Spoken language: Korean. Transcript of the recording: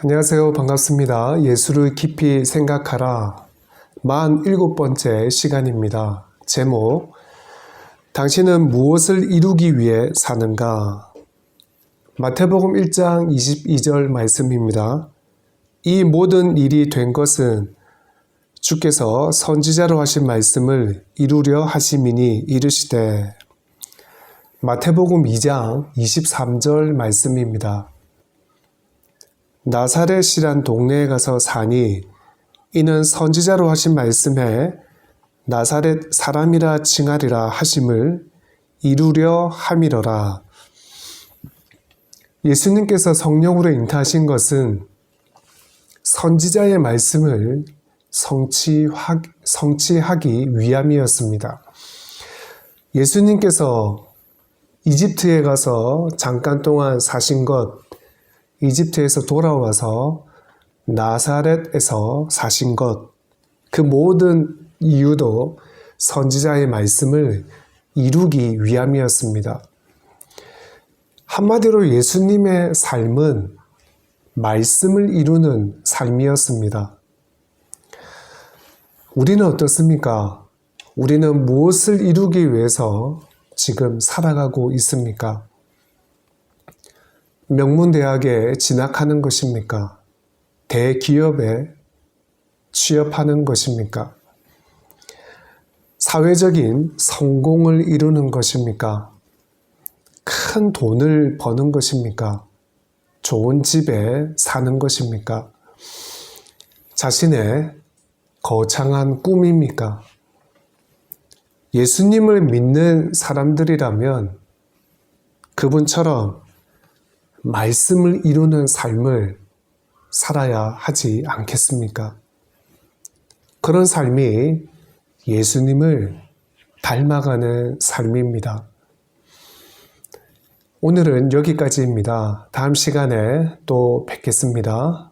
안녕하세요. 반갑습니다. 예수를 깊이 생각하라. 47번째 시간입니다. 제목, 당신은 무엇을 이루기 위해 사는가? 마태복음 1장 22절 말씀입니다. 이 모든 일이 된 것은 주께서 선지자로 하신 말씀을 이루려 하심이니 이르시되 마태복음 2장 23절 말씀입니다. 나사렛이란 동네에 가서 사니 이는 선지자로 하신 말씀에 나사렛 사람이라 칭하리라 하심을 이루려 함이러라. 예수님께서 성령으로 잉타하신 것은 선지자의 말씀을 성취하, 성취하기 위함이었습니다. 예수님께서 이집트에 가서 잠깐 동안 사신 것, 이집트에서 돌아와서 나사렛에서 사신 것, 그 모든 이유도 선지자의 말씀을 이루기 위함이었습니다. 한마디로 예수님의 삶은 말씀을 이루는 삶이었습니다. 우리는 어떻습니까? 우리는 무엇을 이루기 위해서 지금 살아가고 있습니까? 명문대학에 진학하는 것입니까? 대기업에 취업하는 것입니까? 사회적인 성공을 이루는 것입니까? 큰 돈을 버는 것입니까? 좋은 집에 사는 것입니까? 자신의 거창한 꿈입니까? 예수님을 믿는 사람들이라면 그분처럼 말씀을 이루는 삶을 살아야 하지 않겠습니까? 그런 삶이 예수님을 닮아가는 삶입니다. 오늘은 여기까지입니다. 다음 시간에 또 뵙겠습니다.